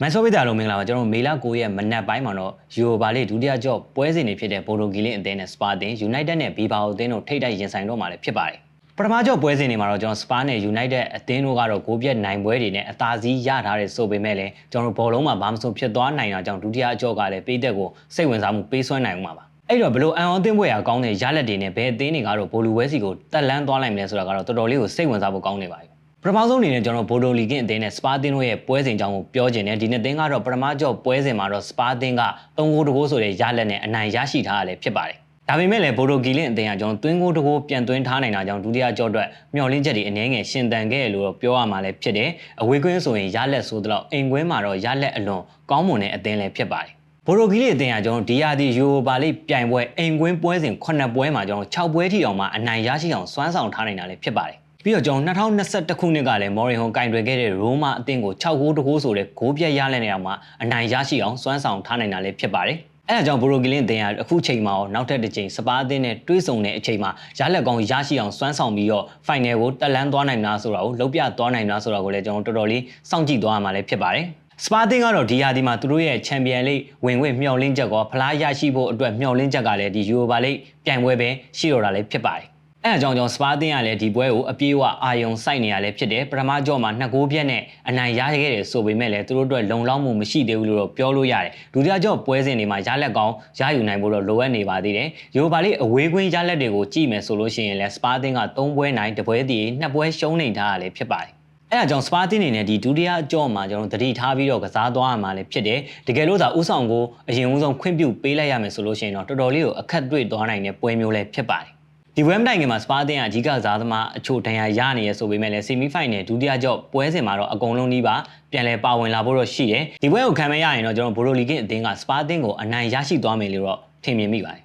မန်ဆိုဗီတာလုံးမင်္ဂလာပါကျွန်တော်မေလ9ရက်မနက်ပိုင်းမှာတော့ယူရိုပါလေးဒုတိယကြော့ပွဲစဉ်တွေဖြစ်တဲ့ဘိုဒိုဂီလင်းအသင်းနဲ့စပါအသင်း United နဲ့ဘီဘာအသင်းတို့ထိပ်တိုက်ရင်ဆိုင်တော့မှာလည်းဖြစ်ပါတယ်ပထမကြော့ပွဲစဉ်တွေမှာတော့ကျွန်တော်စပါနဲ့ United အသင်းတို့ကတော့ဂိုးပြတ်နိုင်ပွဲတွေနဲ့အသာစီးရထားတဲ့ဆိုပေမဲ့လည်းကျွန်တော်ဘောလုံးမှာဘာမှမဆုံးဖြစ်သွားနိုင်တာကြောင့်ဒုတိယကြော့ကလည်းပေးသက်ကိုစိတ်ဝင်စားမှုပေးစွမ်းနိုင်ဦးမှာပါအဲ့တော့ဘလို့အန်အောင်သင်းပွဲရကောင်းတဲ့ရလက်တွေနဲ့ဘယ်အသင်းတွေကတော့ဘိုလူဝဲစီကိုတက်လန်းသွားနိုင်မလဲဆိုတာကတော့တော်တော်လေးကိုစိတ်ဝင်စားဖို့ကောင်းနေပါပြီ ပထမဆုံးအနေနဲ့ကျွန်တော်ဘိုဒိုလီကင်းအသင်းနဲ့စပါအသင်းတို့ရဲ့ပွဲစဉ်အကြောင်းကိုပြောချင်တယ်ဒီနှစ်သင်းကတော့ပထမကြော့ပွဲစဉ်မှာတော့စပါအသင်းက3ဂိုးတကိုးဆိုတဲ့ရလက်နဲ့အနိုင်ရရှိထားရတယ်ဖြစ်ပါတယ်ဒါပေမဲ့လည်းဘိုဒိုဂီလင်းအသင်းကကျွန်တော်သွင်းကိုတကိုးပြန်သွင်းထားနိုင်တာကြောင့်ဒုတိယကြော့အတွက်မျော်လင့်ချက်တွေအနည်းငယ်ရှင်သန်ခဲ့ရလို့တော့ပြောရမှာလည်းဖြစ်တယ်အဝေးကွင်းဆိုရင်ရလက်ဆိုတော့အိမ်ကွင်းမှာတော့ရလက်အလွန်ကောင်းမွန်တဲ့အသင်းလည်းဖြစ်ပါတယ်ဘိုရိုဂီလီအသင်းကကျွန်တော်ဒီယာဒီယူရိုပါလိပြိုင်ပွဲအိမ်ကွင်းပွဲစဉ်9ပွဲမှာကျွန်တော်6ပွဲထိအောင်မှအနိုင်ရရှိအောင်စွမ်းဆောင်ထားနိုင်တာလည်းဖြစ်ပါတယ် ပြီးတော့ကျွန်တော်2021ခုနှစ်ကလည်းမော်ရီဟွန်ကင်တွယ်ခဲ့တဲ့ရိုးမာအသင်းကို6ဂိုးတဂိုးဆိုတဲ့ဂိုးပြတ်ရလက်နေအောင်မှအနိုင်ရရှိအောင်စွမ်းဆောင်ထားနိုင်တာလည်းဖြစ်ပါတယ်အဲဒါကြောင့်ဘိုရိုဂီလင်းအသင်းကအခုချိန်မှာရောနောက်ထပ်တစ်ချိန်စပါးအသင်းနဲ့တွဲဆုံတဲ့အချိန်မှာရလက်ကောင်းရရှိအောင်စွမ်းဆောင်ပြီးတော့ဖိုင်နယ်ကိုတက်လန်းသွားနိုင်မလားဆိုတာကိုလုံးပြသွားနိုင်မလားဆိုတာကိုလည်းကျွန်တော်တော်တော်လေးစောင့်ကြည့်သွားရမှာလည်းဖြစ်ပါတယ်စပါတင်ကတော့ဒီယာဒီမှာသူတို့ရဲ့ချန်ပီယံလိဝင်ခွင့်မျှော်လင့်ချက်ကောဖလားရရှိဖို့အတွက်မျှော်လင့်ချက်ကလည်းဒီယူရိုပါလိပြိုင်ပွဲပဲရှိတော့တာလည်းဖြစ်ပါတယ်။ အဲအကြောင်းကြောင့်စပါတင်ကလည်းဒီပွဲကိုအပြေးအဝအာယုံစိုက်နေရလဲဖြစ်တယ်ပထမကြော့မှာနှစ်ဂိုးပြက်နဲ့အနိုင်ရခဲ့တယ်ဆိုပေမဲ့လည်းသူတို့အတွက်လုံလောက်မှုမရှိသေးဘူးလို့တော့ပြောလို့ရတယ်ဒုတိယကြော့ပွဲစဉ်တွေမှာရလက်ကောင်းရယူနိုင်ဖို့တော့လိုအပ်နေပါသေးတယ်ယူရိုပါလိအဝေးကွင်းရလက်တွေကိုကြည့်မယ်ဆိုလို့ရှိရင်လည်းစပါတင်က3ပွဲနိုင်တပွဲတည်2ပွဲရှုံးနေထားတာလည်းဖြစ်ပါတယ်အဲအကြောင်းစပါတင်နေနဲ့ဒီဒုတိယအကြော့မှာကျွန်တော်တတိထားပြီးတော့ကစားသွားရမှာလည်းဖြစ်တယ်တကယ်လို့သာဥဆောင်ကိုအရင်ဦးဆုံးခွင့်ပြုပေးလိုက်ရမယ်ဆိုလို့ရှိရင်တော့တော်တော်လေးကိုအခက်တွေ့သွားနိုင်တဲ့ပွဲမျိုးလည်းဖြစ်ပါတယ် ဒီဝက်မတိုင်ကမှာစပါတင်ကအကြီးကစားသမားအချို့ဒဏ်ရာရနေရဆိုပေမဲ့လည်းဆီမီဖိုင်နယ်ဒုတိယကြော့ပွဲစဉ်မှာတော့အကုန်လုံးကြီးပါပြန်လဲပါဝင်လာဖို့တော့ရှိတယ်ဒီပွဲကိုခံမရရင်တော့ကျွန်တော်ဘိုရိုလီကင်းအသင်းကစပါတင်ကိုအနိုင်ရရှိသွားမယ်လို့တော့ထင်မြင်မိပါတယ်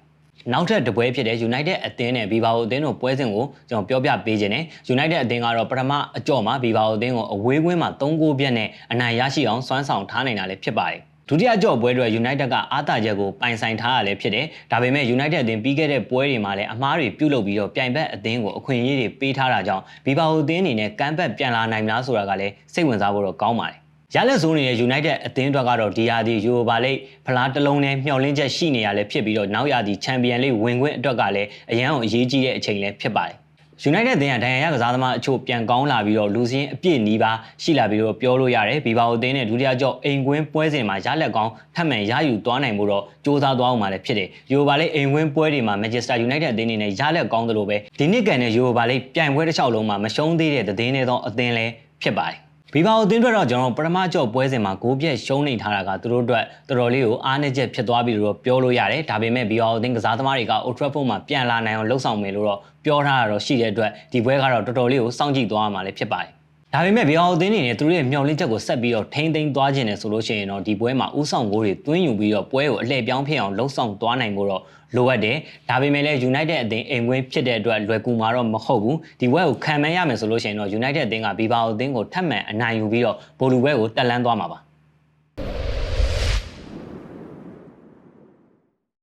နောက်ထပ်တပွဲဖြစ်တဲ့ United အသင်းနဲ့ Bilbao အသင်းတို့ပွဲစဉ်ကိုကျွန်တော်ပြောပြပေးခြင်းနဲ့ United အသင်းကတော့ပထမအကြော့မှာ Bilbao အသင်းကိုအဝေးကွင်းမှာ3ဂိုးပြတ်နဲ့အနိုင်ရရှိအောင်စွမ်းဆောင်ထားနိုင်တာလည်းဖြစ်ပါတယ် ဒုတိယကြော့ပွဲတွေ United ကအားတာချက်ကိုပိုင်ဆိုင်ထားရလည်းဖြစ်တယ်။ဒါပေမဲ့ United အသင်းပြီးခဲ့တဲ့ပွဲတွေမှာလည်းအမားတွေပြုတ်လုပ်ပြီးတော့ပြိုင်ဘက်အသင်းကိုအခွင့်အရေးတွေပေးထားတာကြောင့်ဘီဘာဟိုအသင်းအနေနဲ့ကမ်းဘက်ပြန်လာနိုင်မလားဆိုတာကလည်းစိတ်ဝင်စားဖို့တော့ကောင်းပါတယ်။ရလက်ဆိုးနေတဲ့ United အသင်းအတွက်ကတော့ဒီယာဒီ Europa League ဖလားတစ်လုံးနဲ့မျှော်လင့်ချက်ရှိနေရလဲဖြစ်ပြီးတော့နောက်ရာဒီ Champion League ဝင်ခွင့်အတွက်ကလည်းအရန်အောင်အရေးကြီးတဲ့အချိန်လည်းဖြစ်ပါတယ်။ United အသင်းကဒဏ်ရာရကစားသမားအချို့ပြန်ကောင်းလာပြီးတော့လူစင်းအပြည့်နီးပါးရှိလာပြီးတော့ပြောလို့ရတယ်ဘီဘာအသင်းနဲ့ဒုတိယကြော့အိမ်ကွင်းပွဲစဉ်မှာရလက်ကောင်းထပ်မံရယူသွားနိုင်မှုတော့စ조사သွားအောင်မှာလည်းဖြစ်တယ်ယူရိုပါလိအိမ်ကွင်းပွဲတွေမှာ Manchester United အသင်းအနေနဲ့ရလက်ကောင်းသလိုပဲဒီနှစ်ကန်နဲ့ယူရိုပါလိပြိုင်ပွဲတစ်လျှောက်လုံးမှာမရှုံးသေးတဲ့သတင်းတွေသောအသင်းလည်းဖြစ်ပါတယ် ဘီဘာအသင်းအတွက်တော့ကျွန်တော်ပထမကြော့ပွဲစဉ်မှာဂိုးပြက်ရှုံးနေထားတာကသူတို့အတွက်တော်တော်လေးကိုအားနည်းချက်ဖြစ်သွားပြီလို့ပြောလို့ရတယ်ဒါပေမဲ့ဘီဘာအသင်းကစားသမားတွေက Old Trafford မှာပြန်လာနိုင်အောင်လှုပ်ဆောင်မယ်လို့တော့ပြောထားတာတော့ရှိတဲ့အတွက်ဒီပွဲကတော့တော်တော်လေးကိုစောင့်ကြည့်သွားရမှာလည်းဖြစ်ပါတယ် ဒါပေမဲ့ဘီအောင်အသင်းနေနဲ့သူတို့ရဲ့မျှော်လင့်ချက်ကိုဆက်ပြီးတော့ထိမ့်သိမ်းသွားခြင်းနဲ့ဆိုလို့ရှိရင်တော့ဒီပွဲမှာဥဆောင်ဂိုးတွေသွင်းယူပြီးတော့ပွဲကိုအလှည့်ပြောင်းဖြစ်အောင်လှုပ်ဆောင်သွားနိုင်ဖို့တော့လိုအပ်တယ်ဒါပေမဲ့လည်း United အသင်းအိမ်ကွင်းဖြစ်တဲ့အတွက်လွယ်ကူမှာတော့မဟုတ်ဘူးဒီပွဲကိုခံမရမယ်ဆိုလို့ရှိရင်တော့ United အသင်းကဘီဘာအသင်းကိုထပ်မံအနိုင်ယူပြီးတော့ဘိုလူပွဲကိုတက်လန်းသွားမှာပါ